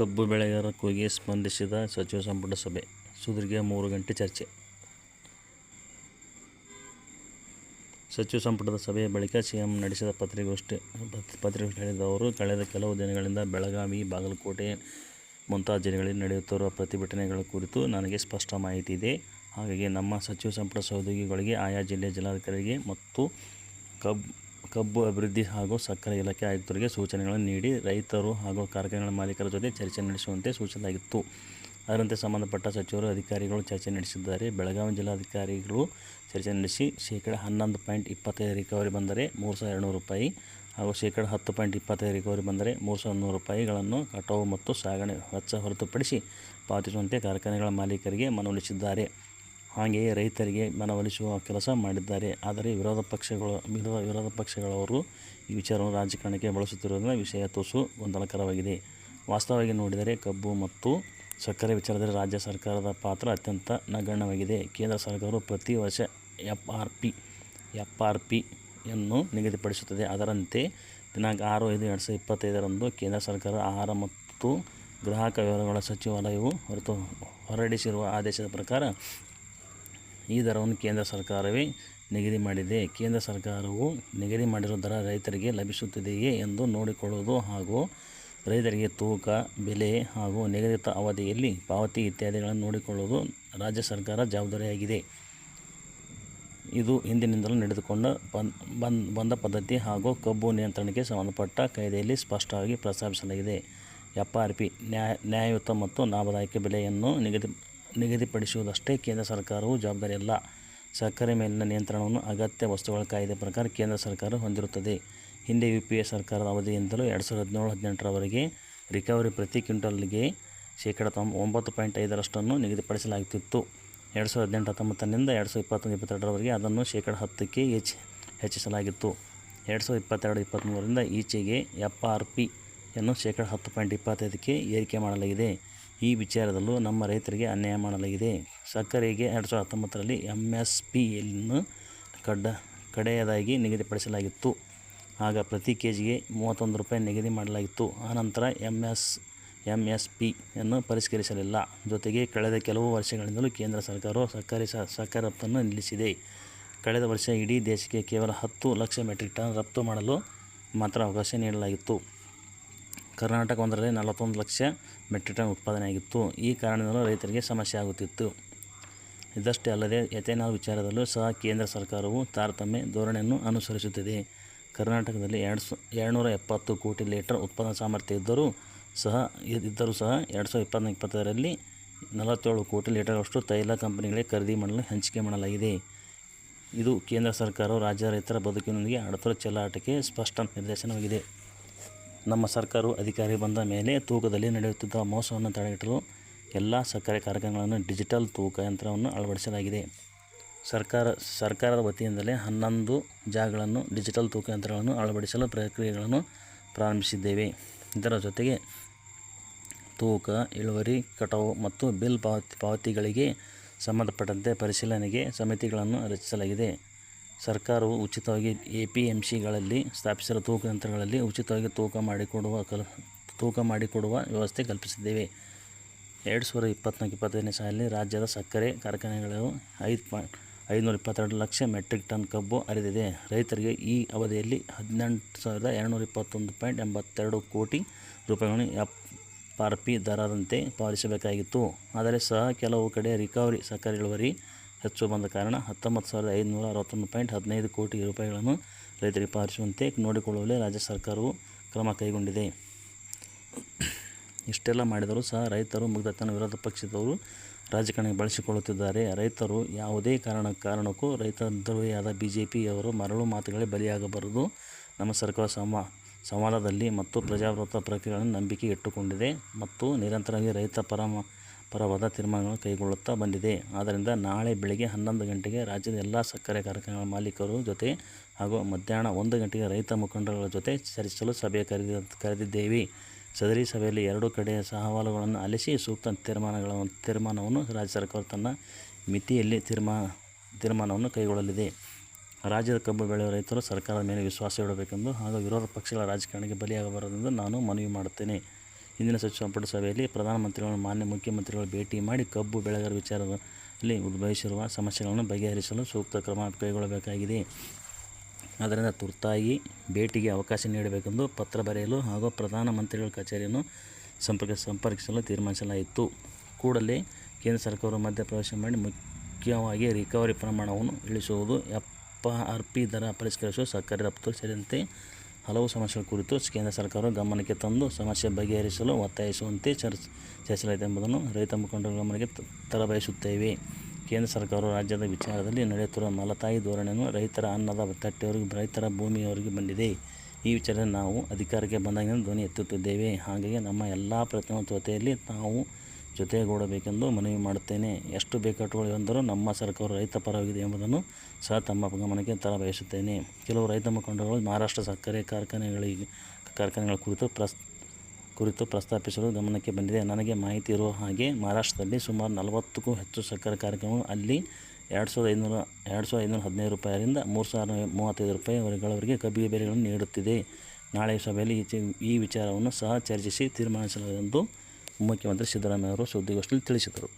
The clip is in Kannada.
ಕಬ್ಬು ಬೆಳೆಗಾರರ ಕೂಗಿಗೆ ಸ್ಪಂದಿಸಿದ ಸಚಿವ ಸಂಪುಟ ಸಭೆ. ಸುದೀರ್ಘ ಮೂರು ಗಂಟೆ ಚರ್ಚೆ. ಸಚಿವ ಸಂಪುಟದ ಸಭೆಯ ಬಳಿಕ ಸಿಎಂ ನಡೆಸಿದ ಪತ್ರಿಕಾಗೋಷ್ಠಿ ಪತ್ರಿಕಾಗೋಷ್ಠಿ ಹೇಳಿದ ಅವರು, ಕಳೆದ ಕೆಲವು ದಿನಗಳಿಂದ ಬೆಳಗಾವಿ, ಬಾಗಲಕೋಟೆ ಮುಂತಾದ ಜಿಲ್ಲೆಗಳಲ್ಲಿ ನಡೆಯುತ್ತಿರುವ ಪ್ರತಿಭಟನೆಗಳ ಕುರಿತು ನನಗೆ ಸ್ಪಷ್ಟ ಮಾಹಿತಿ ಇದೆ. ಹಾಗಾಗಿ ನಮ್ಮ ಸಚಿವ ಸಂಪುಟ ಸಹೋದ್ಯೋಗಿಗಳಿಗೆ, ಆಯಾ ಜಿಲ್ಲೆಯ ಜಿಲ್ಲಾಧಿಕಾರಿಗೆ ಮತ್ತು ಕಬ್ ಕಬ್ಬು ಅಭಿವೃದ್ಧಿ ಹಾಗೂ ಸಕ್ಕರೆ ಇಲಾಖೆ ಆಯುಕ್ತರಿಗೆ ಸೂಚನೆಗಳನ್ನು ನೀಡಿ ರೈತರು ಹಾಗೂ ಕಾರ್ಖಾನೆಗಳ ಮಾಲೀಕರ ಜೊತೆ ಚರ್ಚೆ ನಡೆಸುವಂತೆ ಸೂಚಿಸಲಾಗಿತ್ತು. ಅದರಂತೆ ಸಂಬಂಧಪಟ್ಟ ಸಚಿವರು, ಅಧಿಕಾರಿಗಳು ಚರ್ಚೆ ನಡೆಸಿದ್ದಾರೆ. ಬೆಳಗಾವಿ ಜಿಲ್ಲಾಧಿಕಾರಿಗಳು ಚರ್ಚೆ ನಡೆಸಿ ಶೇಕಡ ಹನ್ನೊಂದು ಪಾಯಿಂಟ್ ಇಪ್ಪತ್ತೈದು ರಿಕವರಿ ಬಂದರೆ ಮೂರು ಸಾವಿರದ ಎರಡುನೂರು ರೂಪಾಯಿ ಹಾಗೂ ಶೇಕಡ ಹತ್ತು ಪಾಯಿಂಟ್ ಇಪ್ಪತ್ತೈದು ರಿಕವರಿ ಬಂದರೆ ಮೂರು ಸಾವಿರದ ನೂರು ರೂಪಾಯಿಗಳನ್ನು ಕಟಾವು ಮತ್ತು ಸಾಗಣೆ ವೆಚ್ಚ ಹೊರತುಪಡಿಸಿ ಪಾವತಿಸುವಂತೆ ಕಾರ್ಖಾನೆಗಳ ಮಾಲೀಕರಿಗೆ ಮನವೊಲಿಸಿದ್ದಾರೆ. ಹಾಗೆಯೇ ರೈತರಿಗೆ ಮನವೊಲಿಸುವ ಕೆಲಸ ಮಾಡಿದ್ದಾರೆ. ಆದರೆ ವಿರೋಧ ಪಕ್ಷಗಳು, ವಿರೋಧ ವಿರೋಧ ಪಕ್ಷಗಳವರು ಈ ವಿಚಾರವನ್ನು ರಾಜಕಾರಣಕ್ಕೆ ಬಳಸುತ್ತಿರುವುದರಿಂದ ವಿಷಯ ತೋಸು ಗೊಂದಲಕರವಾಗಿದೆ. ವಾಸ್ತವವಾಗಿ ನೋಡಿದರೆ ಕಬ್ಬು ಮತ್ತು ಸಕ್ಕರೆ ವಿಚಾರದಲ್ಲಿ ರಾಜ್ಯ ಸರ್ಕಾರದ ಪಾತ್ರ ಅತ್ಯಂತ ನಗಣ್ಯವಾಗಿದೆ. ಕೇಂದ್ರ ಸರ್ಕಾರವು ಪ್ರತಿ ವರ್ಷ F R P F R ಪಿಯನ್ನು ನಿಗದಿಪಡಿಸುತ್ತದೆ. ಅದರಂತೆ ದಿನಾಂಕ ಆರು ಐದು ಎರಡು ಸಾವಿರದ ಇಪ್ಪತ್ತೈದರಂದು ಕೇಂದ್ರ ಸರ್ಕಾರ ಆಹಾರ ಮತ್ತು ಗ್ರಾಹಕ ವ್ಯವಹಾರಗಳ ಸಚಿವಾಲಯವು ಹೊರತು ಹೊರಡಿಸಿರುವ ಆದೇಶದ ಪ್ರಕಾರ ಈ ದರವನ್ನು ಕೇಂದ್ರ ಸರ್ಕಾರವೇ ನಿಗದಿ ಮಾಡಿದೆ. ಕೇಂದ್ರ ಸರ್ಕಾರವು ನಿಗದಿ ಮಾಡಿರುವ ದರ ರೈತರಿಗೆ ಲಭಿಸುತ್ತಿದೆಯೇ ಎಂದು ನೋಡಿಕೊಳ್ಳುವುದು ಹಾಗೂ ರೈತರಿಗೆ ತೂಕ, ಬೆಲೆ ಹಾಗೂ ನಿಗದಿತ ಅವಧಿಯಲ್ಲಿ ಪಾವತಿ ಇತ್ಯಾದಿಗಳನ್ನು ನೋಡಿಕೊಳ್ಳುವುದು ರಾಜ್ಯ ಸರ್ಕಾರ ಜವಾಬ್ದಾರಿಯಾಗಿದೆ. ಇದು ಹಿಂದಿನಿಂದಲೂ ನಡೆದುಕೊಂಡ ಬಂದ ಪದ್ಧತಿ ಹಾಗೂ ಕಬ್ಬು ನಿಯಂತ್ರಣಕ್ಕೆ ಸಂಬಂಧಪಟ್ಟ ಕಾಯ್ದೆಯಲ್ಲಿ ಸ್ಪಷ್ಟವಾಗಿ ಪ್ರಸ್ತಾಪಿಸಲಾಗಿದೆ. ಎಫ್ ಆರ್ ಪಿ ನ್ಯಾಯ ನ್ಯಾಯಯುತ ಮತ್ತು ಲಾಭದಾಯಕ ಬೆಲೆಯನ್ನು ನಿಗದಿ ನಿಗದಿಪಡಿಸುವುದಷ್ಟೇ ಕೇಂದ್ರ ಸರ್ಕಾರವು ಜವಾಬ್ದಾರಿಯಲ್ಲ. ಸಕ್ಕರೆ ಮೇಲಿನ ನಿಯಂತ್ರಣವನ್ನು ಅಗತ್ಯ ವಸ್ತುಗಳ ಕಾಯ್ದೆ ಪ್ರಕಾರ ಕೇಂದ್ರ ಸರ್ಕಾರ ಹೊಂದಿರುತ್ತದೆ. ಹಿಂದೆ ಯು ಪಿ ಎ ಸರ್ಕಾರದ ಅವಧಿಯಿಂದಲೂ ಎರಡು ಸಾವಿರದ ಹದಿನೇಳು ಹದಿನೆಂಟರವರೆಗೆ ರಿಕವರಿ ಪ್ರತಿ ಕ್ವಿಂಟಲ್ಗೆ ಶೇಕಡ ತೊಂಬ ಒಂಬತ್ತು ಪಾಯಿಂಟ್ ಐದರಷ್ಟನ್ನು ನಿಗದಿಪಡಿಸಲಾಗುತ್ತಿತ್ತು. ಎರಡು ಸಾವಿರದ ಹದಿನೆಂಟು ಹತ್ತೊಂಬತ್ತರಿಂದ ಎರಡು ಸಾವಿರದ ಇಪ್ಪತ್ತೊಂದು ಇಪ್ಪತ್ತೆರಡರವರೆಗೆ ಅದನ್ನು ಶೇಕಡ ಹತ್ತಕ್ಕೆ ಹೆಚ್ಚು ಹೆಚ್ಚಿಸಲಾಗಿತ್ತು. ಎರಡು ಸಾವಿರದ ಇಪ್ಪತ್ತೆರಡು, ಇಪ್ಪತ್ತ್ಮೂರರಿಂದ ಈಚೆಗೆ ಎಫ್ ಆರ್ ಪಿಯನ್ನು ಶೇಕಡ ಹತ್ತು ಪಾಯಿಂಟ್ ಇಪ್ಪತ್ತೈದಕ್ಕೆ ಏರಿಕೆ ಮಾಡಲಾಗಿದೆ. ಈ ವಿಚಾರದಲ್ಲೂ ನಮ್ಮ ರೈತರಿಗೆ ಅನ್ಯಾಯ ಮಾಡಲಾಗಿದೆ. ಸಕ್ಕರೆಗೆ ಎರಡು ಸಾವಿರದ ಹತ್ತೊಂಬತ್ತರಲ್ಲಿ ಎಂ ಎಸ್ ಪಿಯನ್ನು ಕಡ್ಡ ಕಡೆಯದಾಗಿ ನಿಗದಿಪಡಿಸಲಾಗಿತ್ತು. ಆಗ ಪ್ರತಿ ಕೆ ಜಿಗೆ ಮೂವತ್ತೊಂದು ರೂಪಾಯಿ ನಿಗದಿ ಮಾಡಲಾಗಿತ್ತು. ಆನಂತರ ಎಂ ಎಸ್ ಎಂ ಎಸ್ ಪಿಯನ್ನು ಪರಿಷ್ಕರಿಸಲಿಲ್ಲ. ಜೊತೆಗೆ ಕಳೆದ ಕೆಲವು ವರ್ಷಗಳಿಂದಲೂ ಕೇಂದ್ರ ಸರ್ಕಾರವು ಸಕ್ಕರೆ ಸಕ್ಕರೆ ರಫ್ತನ್ನು ನಿಲ್ಲಿಸಿದೆ. ಕಳೆದ ವರ್ಷ ಇಡೀ ದೇಶಕ್ಕೆ ಕೇವಲ ಹತ್ತು ಲಕ್ಷ ಮೆಟ್ರಿಕ್ ಟನ್ ರಫ್ತು ಮಾಡಲು ಮಾತ್ರ ಅವಕಾಶ ನೀಡಲಾಗಿತ್ತು. ಕರ್ನಾಟಕ ಒಂದರಲ್ಲಿ ನಲವತ್ತೊಂದು ಲಕ್ಷ ಮೆಟ್ರಿಕ್ ಟನ್ ಉತ್ಪಾದನೆಯಾಗಿತ್ತು ಈ ಕಾರಣದಿಂದಲೂ ರೈತರಿಗೆ ಸಮಸ್ಯೆ ಆಗುತ್ತಿತ್ತು. ಇದಷ್ಟೇ ಅಲ್ಲದೆ, ಎಥೆನಾಲ್ ವಿಚಾರದಲ್ಲೂ ಸಹ ಕೇಂದ್ರ ಸರ್ಕಾರವು ತಾರತಮ್ಯ ಧೋರಣೆಯನ್ನು ಅನುಸರಿಸುತ್ತಿದೆ. ಕರ್ನಾಟಕದಲ್ಲಿ ಎರಡು ಎರಡುನೂರ ಎಪ್ಪತ್ತು ಕೋಟಿ ಲೀಟರ್ ಉತ್ಪಾದನಾ ಸಾಮರ್ಥ್ಯ ಇದ್ದರೂ ಸಹ ಇದ್ದರೂ ಸಹ ಎರಡು ಸಾವಿರದ ಇಪ್ಪತ್ತನೇ ಇಪ್ಪತ್ತರಲ್ಲಿ ನಲವತ್ತೇಳು ಕೋಟಿ ಲೀಟರ್ಗಳಷ್ಟು ತೈಲ ಕಂಪನಿಗಳಿಗೆ ಖರೀದಿ ಮಾಡಲು ಹಂಚಿಕೆ ಮಾಡಲಾಗಿದೆ. ಇದು ಕೇಂದ್ರ ಸರ್ಕಾರವು ರಾಜ್ಯ ರೈತರ ಬದುಕಿನೊಂದಿಗೆ ಅಡತರ ಚೆಲ್ಲಾಟಕ್ಕೆ ಸ್ಪಷ್ಟ ನಿರ್ದೇಶನವಾಗಿದೆ. ನಮ್ಮ ಸರ್ಕಾರವು ಅಧಿಕಾರಿ ಬಂದ ಮೇಲೆ ತೂಕದಲ್ಲಿ ನಡೆಯುತ್ತಿದ್ದ ಮೋಸವನ್ನು ತಡೆಗಟ್ಟಲು ಎಲ್ಲ ಸಕ್ಕರೆ ಕಾರ್ಖಾನೆಗಳನ್ನು ಡಿಜಿಟಲ್ ತೂಕ ಯಂತ್ರವನ್ನು ಅಳವಡಿಸಲಾಗಿದೆ. ಸರ್ಕಾರ, ಸರ್ಕಾರದ ವತಿಯಿಂದಲೇ ಹನ್ನೊಂದು ಜಾಗಗಳನ್ನು ಡಿಜಿಟಲ್ ತೂಕ ಯಂತ್ರಗಳನ್ನು ಅಳವಡಿಸಲು ಪ್ರಕ್ರಿಯೆಗಳನ್ನು ಪ್ರಾರಂಭಿಸಿದ್ದೇವೆ. ಇದರ ಜೊತೆಗೆ ತೂಕ, ಇಳುವರಿ, ಕಟಾವು ಮತ್ತು ಬಿಲ್ ಪಾವತಿ, ಪಾವತಿಗಳಿಗೆ ಸಂಬಂಧಪಟ್ಟಂತೆ ಪರಿಶೀಲನೆಗೆ ಸಮಿತಿಗಳನ್ನು ರಚಿಸಲಾಗಿದೆ. ಸರ್ಕಾರವು ಉಚಿತವಾಗಿ ಎ ಪಿ ಎಂ ಸಿಗಳಲ್ಲಿ ಸ್ಥಾಪಿಸಿರುವ ತೂಕ ಯಂತ್ರಗಳಲ್ಲಿ ಉಚಿತವಾಗಿ ತೂಕ ಮಾಡಿಕೊಡುವ ಕಲ್, ತೂಕ ಮಾಡಿಕೊಡುವ ವ್ಯವಸ್ಥೆ ಕಲ್ಪಿಸಿದ್ದೇವೆ. ಎರಡು ಸಾವಿರದ ಇಪ್ಪತ್ತ್ನಾಲ್ಕು ಇಪ್ಪತ್ತೈದನೇ ಸಾಲಿನಲ್ಲಿ ರಾಜ್ಯದ ಸಕ್ಕರೆ ಕಾರ್ಖಾನೆಗಳು ಐದು ಪಾಯಿಂಟ್, ಐದುನೂರ ಇಪ್ಪತ್ತೆರಡು ಲಕ್ಷ ಮೆಟ್ರಿಕ್ ಟನ್ ಕಬ್ಬು ಅರಿದಿದೆ ರೈತರಿಗೆ ಈ ಅವಧಿಯಲ್ಲಿ ಹದಿನೆಂಟು ಸಾವಿರದ ಎರಡುನೂರ ಇಪ್ಪತ್ತೊಂದು ಪಾಯಿಂಟ್ ಎಂಬತ್ತೆರಡು ಕೋಟಿ ರೂಪಾಯಿಗಳನ್ನು ಎಫ್, ಆರ್ ಪಿ ದರದಂತೆ ಪಾವತಿಸಬೇಕಾಗಿತ್ತು. ಆದರೆ ಸಹ ಕೆಲವು ಕಡೆ ರಿಕವರಿ ಸಕ್ಕರೆ ಇಳುವರಿ ಹೆಚ್ಚು ಬಂದ ಕಾರಣ ಹತ್ತೊಂಬತ್ತು ಸಾವಿರದ ಐದುನೂರ ಅರವತ್ತೊಂದು ಪಾಯಿಂಟ್ ಹದಿನೈದು ಕೋಟಿ ರೂಪಾಯಿಗಳನ್ನು ರೈತರಿಗೆ ಪಾವತಿಸುವಂತೆ ನೋಡಿಕೊಳ್ಳುವಲ್ಲಿ ರಾಜ್ಯ ಸರ್ಕಾರವು ಕ್ರಮ ಕೈಗೊಂಡಿದೆ. ಇಷ್ಟೆಲ್ಲ ಮಾಡಿದರೂ ಸಹ ರೈತರು ಮುಗ್ಧತನ ವಿರೋಧ ಪಕ್ಷದವರು ರಾಜಕಾರಣಿಗೆ ಬಳಸಿಕೊಳ್ಳುತ್ತಿದ್ದಾರೆ. ರೈತರು ಯಾವುದೇ ಕಾರಣ ಕಾರಣಕ್ಕೂ ರೈತ ದ್ರೋಹಿಯಾದ ಬಿ ಜೆ ಪಿಯವರು ಮರಳು ಮಾತುಗಳೇ ಬಲಿಯಾಗಬಾರದು. ನಮ್ಮ ಸರ್ಕಾರ ಸಂವಾ ಸಂವಾದದಲ್ಲಿ ಮತ್ತು ಪ್ರಜಾಪ್ರಭುತ್ವ ಪ್ರಕ್ರಿಯೆಗಳನ್ನು ನಂಬಿಕೆ ಇಟ್ಟುಕೊಂಡಿದೆ ಮತ್ತು ನಿರಂತರವಾಗಿ ರೈತ ಪರ ಪರವಾದ ತೀರ್ಮಾನಗಳನ್ನು ಕೈಗೊಳ್ಳುತ್ತಾ ಬಂದಿದೆ. ಆದ್ದರಿಂದ ನಾಳೆ ಬೆಳಗ್ಗೆ ಹನ್ನೊಂದು ಗಂಟೆಗೆ ರಾಜ್ಯದ ಎಲ್ಲ ಸಕ್ಕರೆ ಕಾರ್ಖಾನೆಗಳ ಮಾಲೀಕರು ಜೊತೆ ಹಾಗೂ ಮಧ್ಯಾಹ್ನ ಒಂದು ಗಂಟೆಗೆ ರೈತ ಮುಖಂಡರುಗಳ ಜೊತೆ ಚರ್ಚಿಸಲು ಸಭೆ ಕರೆದ, ಕರೆದಿದ್ದೇವೆ. ಸದರಿ ಸಭೆಯಲ್ಲಿ ಎರಡೂ ಕಡೆಯ ಸಹವಾಲುಗಳನ್ನು ಅಲಿಸಿ ಸೂಕ್ತ ತೀರ್ಮಾನಗಳ, ತೀರ್ಮಾನವನ್ನು ರಾಜ್ಯ ಸರ್ಕಾರ ತನ್ನ ಮಿತಿಯಲ್ಲಿ ತೀರ್ಮಾನ ತೀರ್ಮಾನವನ್ನು ಕೈಗೊಳ್ಳಲಿದೆ. ರಾಜ್ಯದ ಕಬ್ಬು ಬೆಳೆಯುವ ರೈತರು ಸರ್ಕಾರದ ಮೇಲೆ ವಿಶ್ವಾಸ ಇಡಬೇಕೆಂದು ಹಾಗೂ ವಿರೋಧ ಪಕ್ಷಗಳ ರಾಜಕಾರಣಕ್ಕೆ ಬಲಿಯಾಗಬಾರದೆಂದು ನಾನು ಮನವಿ ಮಾಡುತ್ತೇನೆ. ಇಂದಿನ ಸಚಿವ ಸಂಪುಟ ಸಭೆಯಲ್ಲಿ ಪ್ರಧಾನಮಂತ್ರಿಗಳು, ಮಾನ್ಯ ಮುಖ್ಯಮಂತ್ರಿಗಳು ಭೇಟಿ ಮಾಡಿ ಕಬ್ಬು, ಬೆಳೆಗಾರ ವಿಚಾರದಲ್ಲಿ ಉದ್ಭವಿಸಿರುವ ಸಮಸ್ಯೆಗಳನ್ನು ಬಗೆಹರಿಸಲು ಸೂಕ್ತ ಕ್ರಮ ಕೈಗೊಳ್ಳಬೇಕಾಗಿದೆ. ಅದರಿಂದ ತುರ್ತಾಗಿ ಭೇಟಿಗೆ ಅವಕಾಶ ನೀಡಬೇಕೆಂದು ಪತ್ರ ಬರೆಯಲು ಹಾಗೂ ಪ್ರಧಾನಮಂತ್ರಿಗಳ ಕಚೇರಿಯನ್ನು ಸಂಪರ್ಕ, ಸಂಪರ್ಕಿಸಲು ತೀರ್ಮಾನಿಸಲಾಯಿತು. ಕೂಡಲೇ ಕೇಂದ್ರ ಸರ್ಕಾರವು ಮಧ್ಯಪ್ರವೇಶ ಮಾಡಿ ಮುಖ್ಯವಾಗಿ ರಿಕವರಿ ಪ್ರಮಾಣವನ್ನು ಇಳಿಸುವುದು ಎಪ್ಪ ಆರ್ ಪಿ ದರ ಪರಿಷ್ಕರಿಸುವ ಸಕ್ಕರೆ ರಫ್ತು ಸೇರಿದಂತೆ ಹಲವು ಸಮಸ್ಯೆಗಳ ಕುರಿತು ಕೇಂದ್ರ ಸರ್ಕಾರ ಗಮನಕ್ಕೆ ತಂದು ಸಮಸ್ಯೆ ಬಗೆಹರಿಸಲು ಒತ್ತಾಯಿಸುವಂತೆ ಚರ್ಚ್ ಚರ್ಚಿಸಲಾಯಿತು ಎಂಬುದನ್ನು ರೈತ ಮುಖಂಡರ ಗಮನಕ್ಕೆ ತರಬಯಸುತ್ತೇವೆ ಕೇಂದ್ರ ಸರ್ಕಾರವು ರಾಜ್ಯದ ವಿಚಾರದಲ್ಲಿ ನಡೆಯುತ್ತಿರುವ ಮಲತಾಯಿ ಧೋರಣೆಯನ್ನು ರೈತರ ಅನ್ನದ ತಟ್ಟೆಯವರಿಗೆ ರೈತರ ಭೂಮಿಯವರಿಗೆ ಬಂದಿದೆ. ಈ ವಿಚಾರದಲ್ಲಿ ನಾವು ಅಧಿಕಾರಕ್ಕೆ ಬಂದಾಗಿನಿಂದ ಧ್ವನಿ ಎತ್ತುತ್ತಿದ್ದೇವೆ. ಹಾಗಾಗಿ ನಮ್ಮ ಎಲ್ಲ ಪ್ರತಿಮತ್ವತೆಯಲ್ಲಿ ನಾವು ಜೊತೆಗೂಡಬೇಕೆಂದು ಮನವಿ ಮಾಡುತ್ತೇನೆ. ಎಷ್ಟು ಬೇಕಾಟುಗಳು ಎಂದರೂ ನಮ್ಮ ಸರ್ಕಾರ ರೈತ ಪರವಾಗಿದೆ ಎಂಬುದನ್ನು ಸಹ ತಮ್ಮ ಗಮನಕ್ಕೆ ತರ ಬಯಸುತ್ತೇನೆ. ಕೆಲವು ರೈತ ಮುಖಂಡರು ಮಹಾರಾಷ್ಟ್ರ ಸಕ್ಕರೆ ಕಾರ್ಖಾನೆಗಳಿಗೆ, ಕಾರ್ಖಾನೆಗಳ ಕುರಿತು ಪ್ರಸ್, ಕುರಿತು ಪ್ರಸ್ತಾಪಿಸಲು ಗಮನಕ್ಕೆ ಬಂದಿದೆ. ನನಗೆ ಮಾಹಿತಿ ಇರುವ ಹಾಗೆ ಮಹಾರಾಷ್ಟ್ರದಲ್ಲಿ ಸುಮಾರು ನಲವತ್ತಕ್ಕೂ ಹೆಚ್ಚು ಸಕ್ಕರೆ ಕಾರ್ಯಕ್ರಮಗಳು ಅಲ್ಲಿ ಎರಡು ಸಾವಿರದ ಐನೂರ, ಎರಡು ಸಾವಿರದ ಐನೂರ ಹದಿನೈದು ರೂಪಾಯಿಯಿಂದ ಮೂರು ಸಾವಿರದ ಮೂವತ್ತೈದು ರೂಪಾಯಿವರೆಗಳವರೆಗೆ ಕಬ್ಬಿಗೆ ಬೆಲೆಗಳನ್ನು ನೀಡುತ್ತಿದೆ. ನಾಳೆ ಸಭೆಯಲ್ಲಿ ಈ ವಿಚಾರವನ್ನು ಸಹ ಚರ್ಚಿಸಿ ತೀರ್ಮಾನಿಸಲಾಗಿದೆ ಎಂದು ಮುಖ್ಯಮಂತ್ರಿ ಸಿದ್ದರಾಮಯ್ಯ ಅವರು ಸುದ್ದಿಗೋಷ್ಠಿಯಲ್ಲಿ ತಿಳಿಸಿದರು.